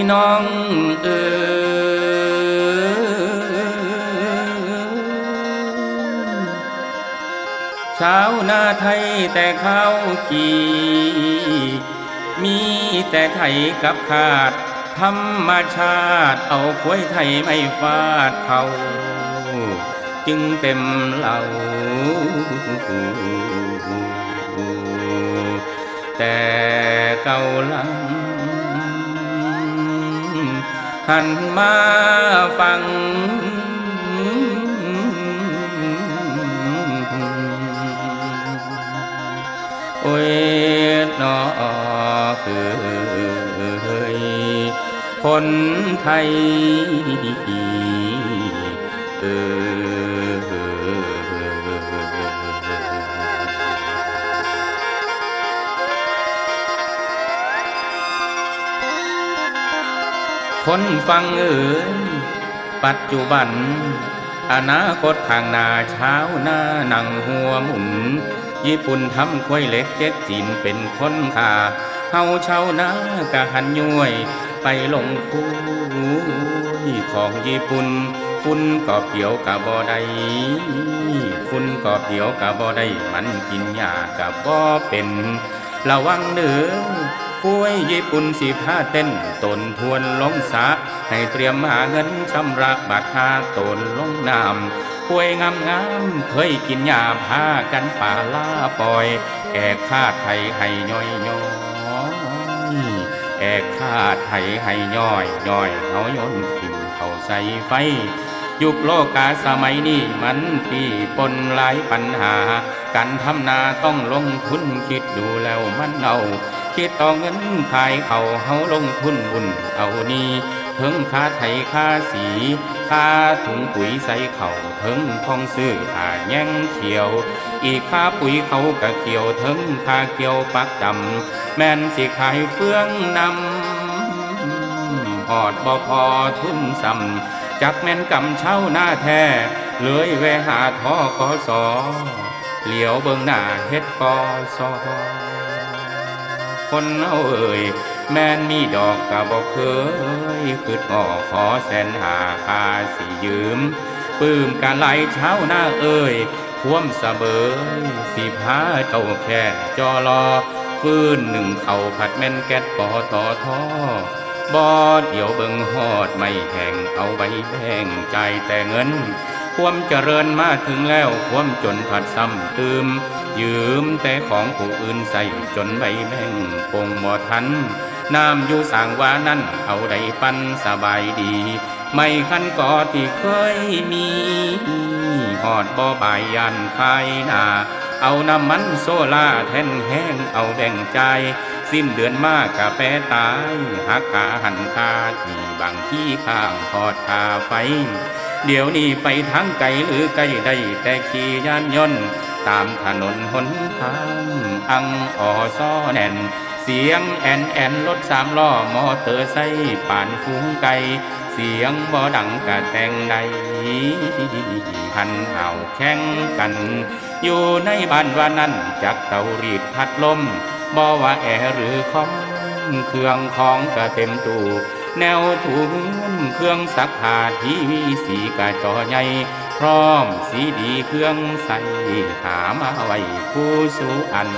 พี่น้องเออชาวนาไทยแต่ข้าวกีมีแต่ไทยกับขาด ธรรมชาติเอาควยไทยไม่ฟาดเขาจึงเต็มเหล่าแต่เก่าลัง หันมาฟัง โอ้ยนอคือคนไทยเออ คนฟังเอ๋ยปัจจุบัน อนาคตข้างหน้าเช้าหน้าหนังหัวหมุน ญี่ปุ่นทำควยเล็กเจ็ดจีนเป็นคนขาเฮาเช่าหน้ากะหันย้วย ไปลงคุยของญี่ปุ่นฝุ่นก็เปียวกะบ่ได้ฝุ่นก็เปียวกะบ่ได้มันกินยากะบ่เป็น ระวังเด้อ ป่วยญี่ปุ่นสิพาเต้นตนทวนลงสะให้เตรียมหาเงินชำระบัตรหาตนลงน้ำป่วยงามงามเคยกินยาพากันป่าล่าปล่อย แอกคาดไทยให้ย่อยย่อยแอกคาดไทยให้ย่อยย่อยเขาโยนทิ่มเขาใส่ไฟยุคโลกาสมัยนี้มันปีปนหลายปัญหา การทำนาต้องลงทุนคิดดูแล้วมันเอา คิดต่อเงินขายเขาเฮาลงทุนบุญเอานี่เพิ่งค่าไถค่าสีค่าถุงปุ๋ยใส่เขาเพิ่งทองซื้อหาแย่งเขียว อีกค่าปุ๋ยเขากะเกี่ยวเทิงค่าเกี่ยวปักดำแม่นสิขายเฟืองนำหอดบ่พอทุนซ้ำจักแม่นกำเช่าหน้าแท้เลยแวหาทอกอสอเหลียวเบิ่งหน้าเฮ็ดกอสอ คนเอาเอ่ยแม่นมีดอกกะบอกเคยคืดอ่อขอแสนหาคาสิยืมปื้มกะไหลเช้าหน้าเอ่ยควมสะเบยสิพาเจ้าแค่จอรอฟื้นหนึ่งเข่าผัดแม่นแก๊สปอต่อท่อบอดเดี๋ยวเบิ่งหอดไม่แข่งเอาใบแบ่งใจแต่เงิน ความเจริญมาถึงแล้วความจนผัดซ้ำตืม ยืมแต่ของผู้อื่นใส่จนใบแบ่งปงบ่ทัน น้ำอยู่สางวานั้นเอาได้ปันสบายดี ไม่คันก่อที่เคยมีหอดบ่บายยันคายนาเอาน้ำมันโซลาแท่นแห้งเอาแบ่งใจ สิ้นเดือนมากกะแปตายหักกาหันคาที่บางที่ข้างทอดคาไฟ เดี๋ยวนี้ไปทางไกลหรือใกลได้แต่ขี่ยานยนต์ ตามถนนหนทางอังออซ้อแน่น เสียงแอนแอนรถสามล้อมอเตอร์ไซค์ป่านฝูงไก่เสียงบ่ดังกะแต่งใดหันเห่าแข่งกัน อยู่ในบ้านว่านั้นจากเตารีดพัดลมบ่ว่าแอหรือคอมเครื่องของกะเต็มตู้แนวถูเงินเครื่องซักผ้าทีวีสีกะจอใหญ่ พร้อมสีดีเครื่องใส่หามาไว้ผู้สูอัน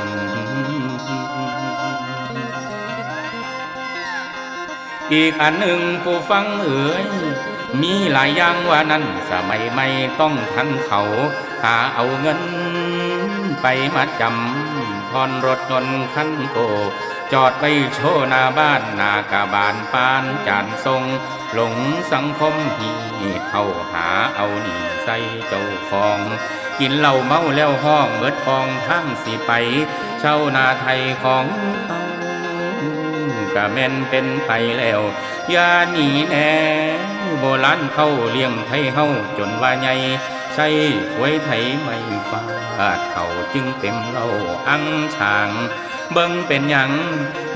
อีกอันหนึ่งผู้ฟังเอ๋ยมีหลายอย่างว่านั้นสมัยไม่ต้องทันเขา หาเอาเงิน ไปมาจำพรรถยนต์คันโก จอดไว้โชว์หน้าบ้านนากาบานปานจานทรง หลงสังคมหีเข้าหาเอาหนีใส่เจ้าของ กินเหล้าเมาแล้วห้องเบิดปองทั้งสิไป เช่านาไทยของเขากะแม่นเป็นไปแล้วอย่าหนีแน่โบราณเข้าเลี้ยงไทยเฮาจนว่าใหญ่ใช่หวยไทยไม่ฟาดเขาจึงเต็มเล่าอังช่าง เบิ่งเป็นหยัง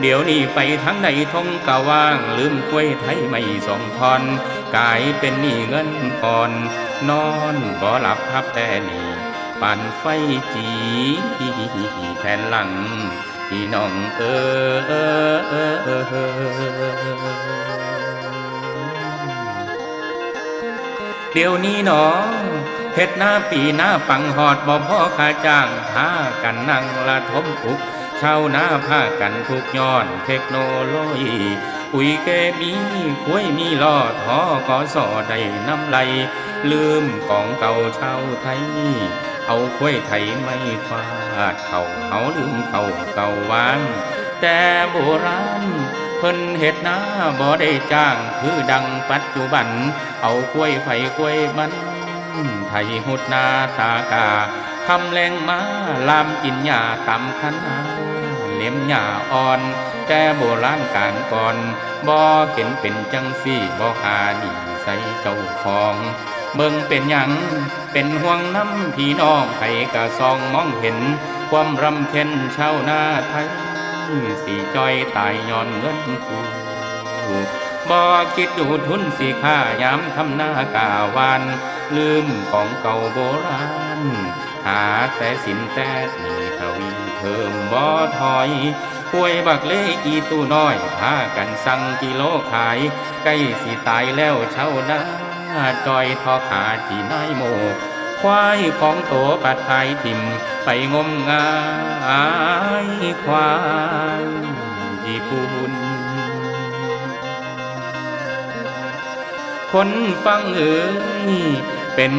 เดี๋ยวนี้ไปทั้งในทงกะว่าง ลืมกล้วยไทยไม่สองทอนกายเป็นหนี้เงินผ่อนนอนบ่หลับพับแต่นี่ปั่นไฟจีแผ่นหลังพี่น้องเออเดี๋ยวนี้น้องเฮ็ดหน้าปีหน้าปังหอดบ่พ่อข้าจ้างหากันนั่งละทมอุก ชาวนาผ้ากันทุกย้อนเทคโนโลยีปุ๋ยเคมีกล้ยมีล่อทอกอสอได้น้ำไหลลืมของเก่าชาวไทย เอากล้ยไทยไม่ฟาดเขาเขาลืมเขาเก่าวางแต่โบราณเพิ่นเฮ็ดนาบ่ได้จ้างคือดังปัจจุบัน เอากล้วยไผ่กล้วยมัน ไทยหุดนาตากาคำแรงมาลามกินหญ้าตำคันนา ล็มหญ้าอ่อน แต่โบราณการก่อนบ่เห็นเป็นจังสี่บ่หาดีใส่เจ้าของ เบิ่งเป็นหยังเป็นห่วงน้ำพี่น้องให้กะซองมองเห็น ความรำเค็นชาวนาไทยสีจอยตายย้อนเงินกูบ่คิดดูทุนสีค่ายามทำหน้ากาวาน ลืมของเก่าโบราณ หาแต่สินแต่นีทวี เพิ่มบ่อถอยป่วยบักเล่อีตู้น้อยพากันสั่งกิโลขาย ใกล้สิตายแล้วเช่านาจอยทอขาที่นายโมควายของโตปัดไทยทิมไปงมงายควายญี่ปุ่นคนฟังเอ๋ยเป็น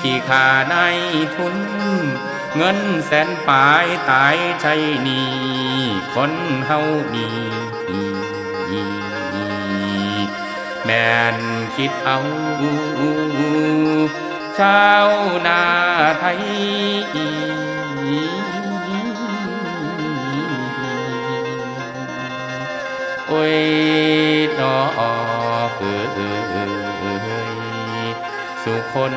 ขี้ขาในทุน เงินแสนปลายตายใช่หนี่คนเฮามีแม่นคิดเอาชาวนาไทยโอ้ยนอเอ่ยสุคน